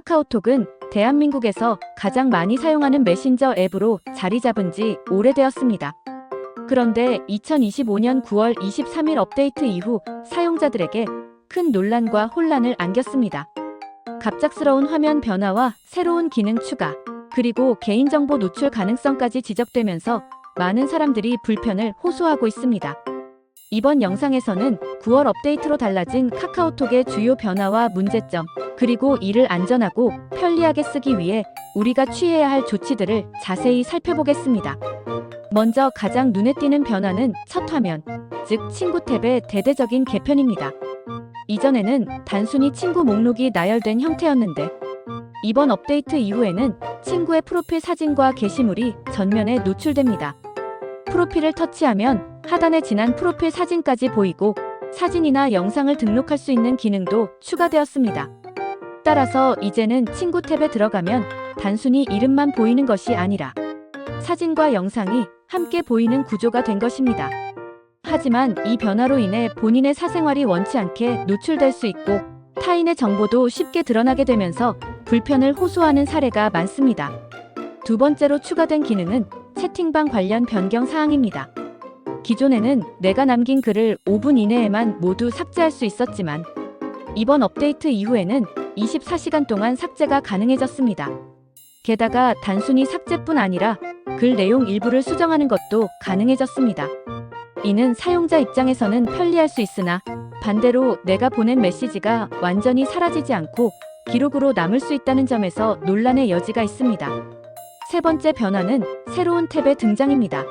카카오톡은 대한민국에서 가장 많이 사용하는 메신저 앱으로 자리 잡은 지 오래되었습니다. 그런데 2025년 9월 23일 업데이트 이후 사용자들에게 큰 논란과 혼란을 안겼습니다. 갑작스러운 화면 변화와 새로운 기능 추가, 그리고 개인정보 노출 가능성까지 지적되면서 많은 사람들이 불편을 호소하고 있습니다. 이번 영상에서는 9월 업데이트로 달라진 카카오톡의 주요 변화와 문제점, 그리고 이를 안전하고 편리하게 쓰기 위해 우리가 취해야 할 조치들을 자세히 살펴보겠습니다. 먼저 가장 눈에 띄는 변화는 첫 화면, 즉 친구 탭의 대대적인 개편입니다. 이전에는 단순히 친구 목록이 나열된 형태였는데 이번 업데이트 이후에는 친구의 프로필 사진과 게시물이 전면에 노출됩니다. 프로필을 터치하면 하단에 지난 프로필 사진까지 보이고 사진이나 영상을 등록할 수 있는 기능도 추가되었습니다. 따라서 이제는 친구 탭에 들어가면 단순히 이름만 보이는 것이 아니라 사진과 영상이 함께 보이는 구조가 된 것입니다. 하지만 이 변화로 인해 본인의 사생활이 원치 않게 노출될 수 있고 타인의 정보도 쉽게 드러나게 되면서 불편을 호소하는 사례가 많습니다. 두 번째로 추가된 기능은 채팅방 관련 변경 사항입니다. 기존에는 내가 남긴 글을 5분 이내에만 모두 삭제할 수 있었지만 이번 업데이트 이후에는 24시간 동안 삭제가 가능해졌습니다. 게다가 단순히 삭제뿐 아니라 글 내용 일부를 수정하는 것도 가능해졌습니다. 이는 사용자 입장에서는 편리할 수 있으나 반대로 내가 보낸 메시지가 완전히 사라지지 않고 기록으로 남을 수 있다는 점에서 논란의 여지가 있습니다. 세 번째 변화는 새로운 탭의 등장입니다.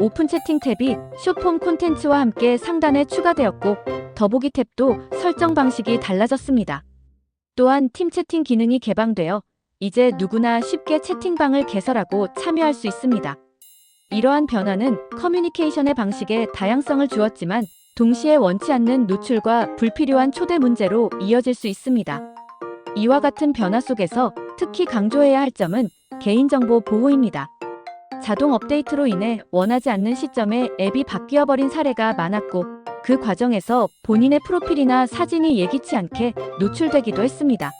오픈 채팅 탭이 쇼폼 콘텐츠와 함께 상단에 추가되었고 더보기 탭도 설정 방식이 달라졌습니다. 또한 팀 채팅 기능이 개방되어 이제 누구나 쉽게 채팅방을 개설하고 참여할 수 있습니다. 이러한 변화는 커뮤니케이션의 방식에 다양성을 주었지만 동시에 원치 않는 노출과 불필요한 초대 문제로 이어질 수 있습니다. 이와 같은 변화 속에서 특히 강조해야 할 점은 개인정보 보호입니다. 자동 업데이트로 인해 원하지 않는 시점에 앱이 바뀌어 버린 사례가 많았고 그 과정에서 본인의 프로필이나 사진이 예기치 않게 노출되기도 했습니다.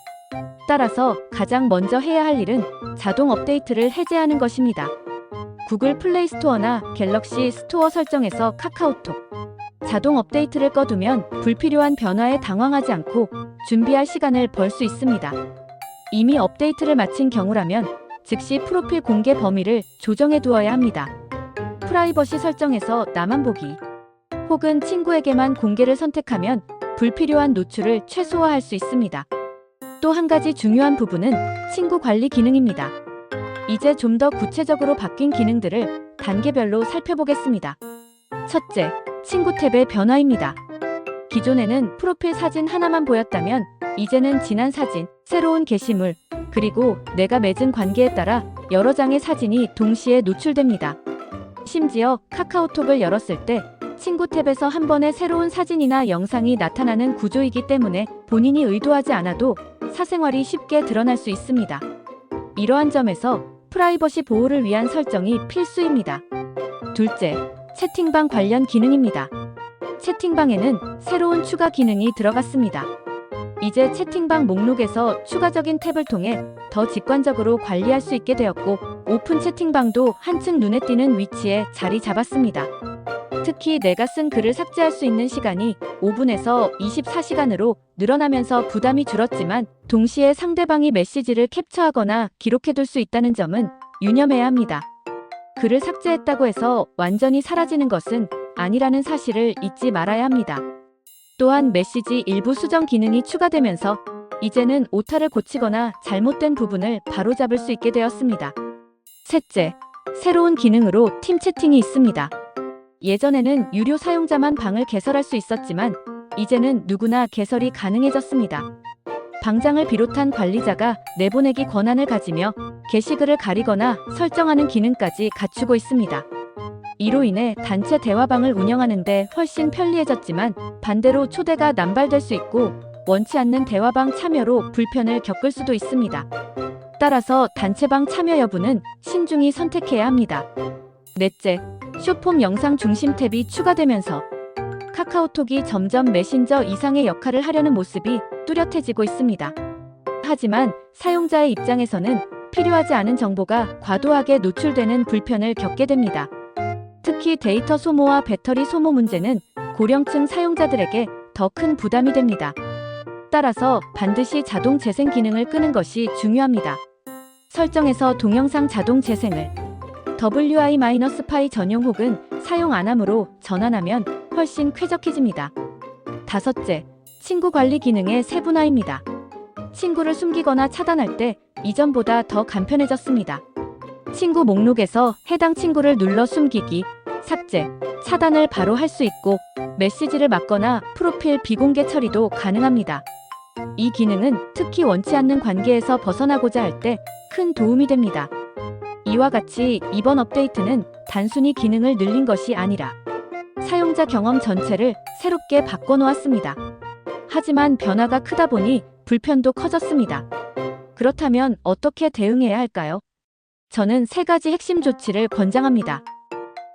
따라서 가장 먼저 해야 할 일은 자동 업데이트를 해제하는 것입니다. 구글 플레이 스토어나 갤럭시 스토어 설정에서 카카오톡 자동 업데이트를 꺼두면 불필요한 변화에 당황하지 않고 준비할 시간을 벌 수 있습니다. 이미 업데이트를 마친 경우라면 즉시 프로필 공개 범위를 조정해 두어야 합니다. 프라이버시 설정에서 나만 보기 혹은 친구에게만 공개를 선택하면 불필요한 노출을 최소화할 수 있습니다. 또 한 가지 중요한 부분은 친구 관리 기능입니다. 이제 좀 더 구체적으로 바뀐 기능들을 단계별로 살펴보겠습니다. 첫째, 친구 탭의 변화입니다. 기존에는 프로필 사진 하나만 보였다면 이제는 지난 사진, 새로운 게시물, 그리고 내가 맺은 관계에 따라 여러 장의 사진이 동시에 노출됩니다. 심지어 카카오톡을 열었을 때 친구 탭에서 한 번에 새로운 사진이나 영상이 나타나는 구조이기 때문에 본인이 의도하지 않아도 사생활이 쉽게 드러날 수 있습니다. 이러한 점에서 프라이버시 보호를 위한 설정이 필수입니다. 둘째, 채팅방 관련 기능입니다. 채팅방에는 새로운 추가 기능이 들어갔습니다. 이제 채팅방 목록에서 추가적인 탭을 통해 더 직관적으로 관리할 수 있게 되었고 오픈 채팅방도 한층 눈에 띄는 위치에 자리 잡았습니다. 특히 내가 쓴 글을 삭제할 수 있는 시간이 5분에서 24시간으로 늘어나면서 부담이 줄었지만 동시에 상대방이 메시지를 캡처하거나 기록해둘 수 있다는 점은 유념해야 합니다. 글을 삭제했다고 해서 완전히 사라지는 것은 아니라는 사실을 잊지 말아야 합니다. 또한 메시지 일부 수정 기능이 추가되면서 이제는 오타를 고치거나 잘못된 부분을 바로잡을 수 있게 되었습니다. 셋째, 새로운 기능으로 팀 채팅이 있습니다. 예전에는 유료 사용자만 방을 개설할 수 있었지만 이제는 누구나 개설이 가능해졌습니다. 방장을 비롯한 관리자가 내보내기 권한을 가지며 게시글을 가리거나 설정하는 기능까지 갖추고 있습니다. 이로 인해 단체 대화방을 운영하는데 훨씬 편리해졌지만 반대로 초대가 남발될 수 있고 원치 않는 대화방 참여로 불편을 겪을 수도 있습니다. 따라서 단체방 참여 여부는 신중히 선택해야 합니다. 넷째, 쇼폼 영상 중심 탭이 추가되면서 카카오톡이 점점 메신저 이상의 역할을 하려는 모습이 뚜렷해지고 있습니다. 하지만 사용자의 입장에서는 필요하지 않은 정보가 과도하게 노출되는 불편을 겪게 됩니다. 특히 데이터 소모와 배터리 소모 문제는 고령층 사용자들에게 더 큰 부담이 됩니다. 따라서 반드시 자동 재생 기능을 끄는 것이 중요합니다. 설정에서 동영상 자동 재생을 WI-파이 전용 혹은 사용 안 함으로 전환하면 훨씬 쾌적해집니다. 다섯째, 친구 관리 기능의 세분화입니다. 친구를 숨기거나 차단할 때 이전보다 더 간편해졌습니다. 친구 목록에서 해당 친구를 눌러 숨기기, 삭제, 차단을 바로 할 수 있고 메시지를 막거나 프로필 비공개 처리도 가능합니다. 이 기능은 특히 원치 않는 관계에서 벗어나고자 할 때 큰 도움이 됩니다. 이와 같이 이번 업데이트는 단순히 기능을 늘린 것이 아니라 사용자 경험 전체를 새롭게 바꿔놓았습니다. 하지만 변화가 크다 보니 불편도 커졌습니다. 그렇다면 어떻게 대응해야 할까요? 저는 세 가지 핵심 조치를 권장합니다.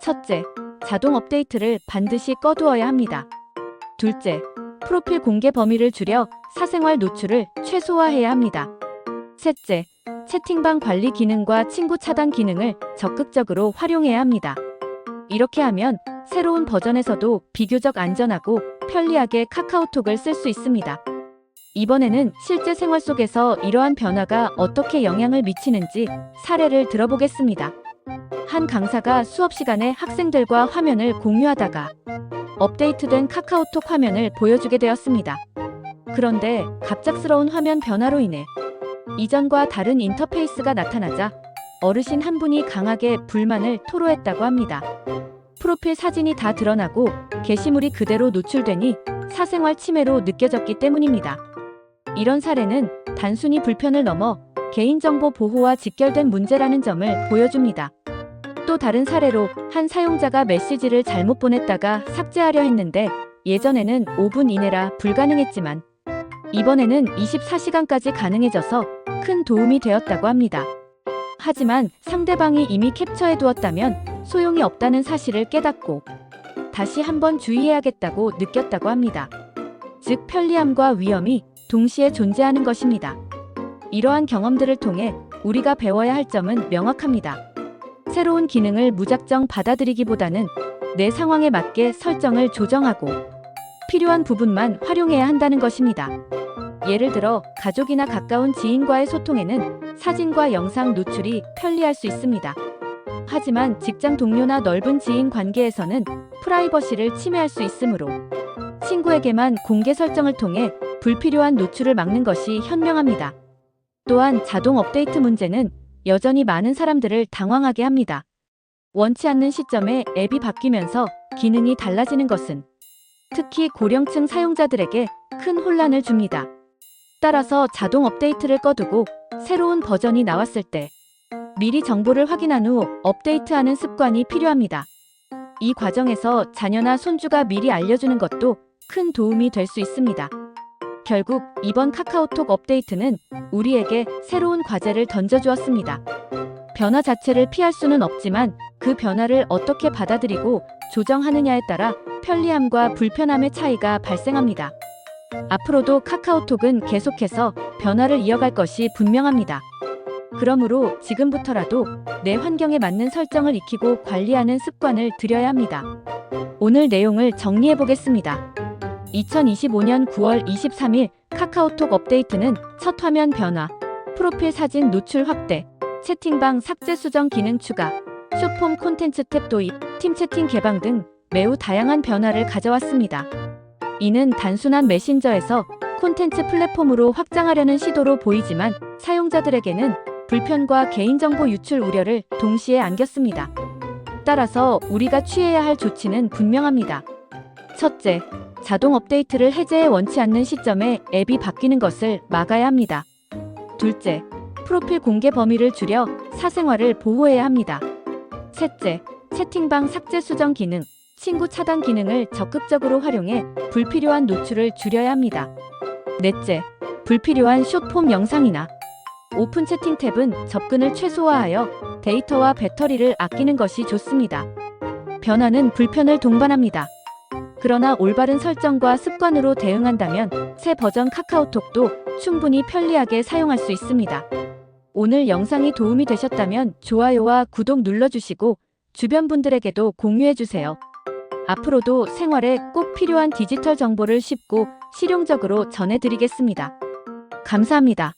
첫째, 자동 업데이트를 반드시 꺼두어야 합니다. 둘째, 프로필 공개 범위를 줄여 사생활 노출을 최소화해야 합니다. 셋째, 채팅방 관리 기능과 친구 차단 기능을 적극적으로 활용해야 합니다. 이렇게 하면 새로운 버전에서도 비교적 안전하고 편리하게 카카오톡을 쓸 수 있습니다. 이번에는 실제 생활 속에서 이러한 변화가 어떻게 영향을 미치는지 사례를 들어보겠습니다. 한 강사가 수업 시간에 학생들과 화면을 공유하다가 업데이트된 카카오톡 화면을 보여주게 되었습니다. 그런데 갑작스러운 화면 변화로 인해 이전과 다른 인터페이스가 나타나자 어르신 한 분이 강하게 불만을 토로했다고 합니다. 프로필 사진이 다 드러나고 게시물이 그대로 노출되니 사생활 침해로 느껴졌기 때문입니다. 이런 사례는 단순히 불편을 넘어 개인정보 보호와 직결된 문제라는 점을 보여줍니다. 또 다른 사례로 한 사용자가 메시지를 잘못 보냈다가 삭제하려 했는데 예전에는 5분 이내라 불가능했지만 이번에는 24시간까지 가능해져서 큰 도움이 되었다고 합니다. 하지만 상대방이 이미 캡처해 두었다면 소용이 없다는 사실을 깨닫고 다시 한번 주의해야겠다고 느꼈다고 합니다. 즉 편리함과 위험이 동시에 존재하는 것입니다. 이러한 경험들을 통해 우리가 배워야 할 점은 명확합니다. 새로운 기능을 무작정 받아들이기보다는 내 상황에 맞게 설정을 조정하고 필요한 부분만 활용해야 한다는 것입니다. 예를 들어 가족이나 가까운 지인과의 소통에는 사진과 영상 노출이 편리할 수 있습니다. 하지만 직장 동료나 넓은 지인 관계에서는 프라이버시를 침해할 수 있으므로 친구에게만 공개 설정을 통해 불필요한 노출을 막는 것이 현명합니다. 또한 자동 업데이트 문제는 여전히 많은 사람들을 당황하게 합니다. 원치 않는 시점에 앱이 바뀌면서 기능이 달라지는 것은 특히 고령층 사용자들에게 큰 혼란을 줍니다. 따라서 자동 업데이트를 꺼두고 새로운 버전이 나왔을 때 미리 정보를 확인한 후 업데이트하는 습관이 필요합니다. 이 과정에서 자녀나 손주가 미리 알려주는 것도 큰 도움이 될 수 있습니다. 결국 이번 카카오톡 업데이트는 우리에게 새로운 과제를 던져주었습니다. 변화 자체를 피할 수는 없지만 그 변화를 어떻게 받아들이고 조정하느냐에 따라 편리함과 불편함의 차이가 발생합니다. 앞으로도 카카오톡은 계속해서 변화를 이어갈 것이 분명합니다. 그러므로 지금부터라도 내 환경에 맞는 설정을 익히고 관리하는 습관을 들여야 합니다. 오늘 내용을 정리해 보겠습니다. 2025년 9월 23일 카카오톡 업데이트는 첫 화면 변화, 프로필 사진 노출 확대, 채팅방 삭제 수정 기능 추가, 쇼폼 콘텐츠 탭 도입, 팀 채팅 개방 등 매우 다양한 변화를 가져왔습니다. 이는 단순한 메신저에서 콘텐츠 플랫폼으로 확장하려는 시도로 보이지만 사용자들에게는 불편과 개인정보 유출 우려를 동시에 안겼습니다. 따라서 우리가 취해야 할 조치는 분명합니다. 첫째, 자동 업데이트를 해제해 원치 않는 시점에 앱이 바뀌는 것을 막아야 합니다. 둘째, 프로필 공개 범위를 줄여 사생활을 보호해야 합니다. 셋째, 채팅방 삭제 수정 기능, 친구 차단 기능을 적극적으로 활용해 불필요한 노출을 줄여야 합니다. 넷째, 불필요한 숏폼 영상이나 오픈 채팅 탭은 접근을 최소화하여 데이터와 배터리를 아끼는 것이 좋습니다. 변화는 불편을 동반합니다. 그러나 올바른 설정과 습관으로 대응한다면 새 버전 카카오톡도 충분히 편리하게 사용할 수 있습니다. 오늘 영상이 도움이 되셨다면 좋아요와 구독 눌러주시고 주변 분들에게도 공유해주세요. 앞으로도 생활에 꼭 필요한 디지털 정보를 쉽고 실용적으로 전해드리겠습니다. 감사합니다.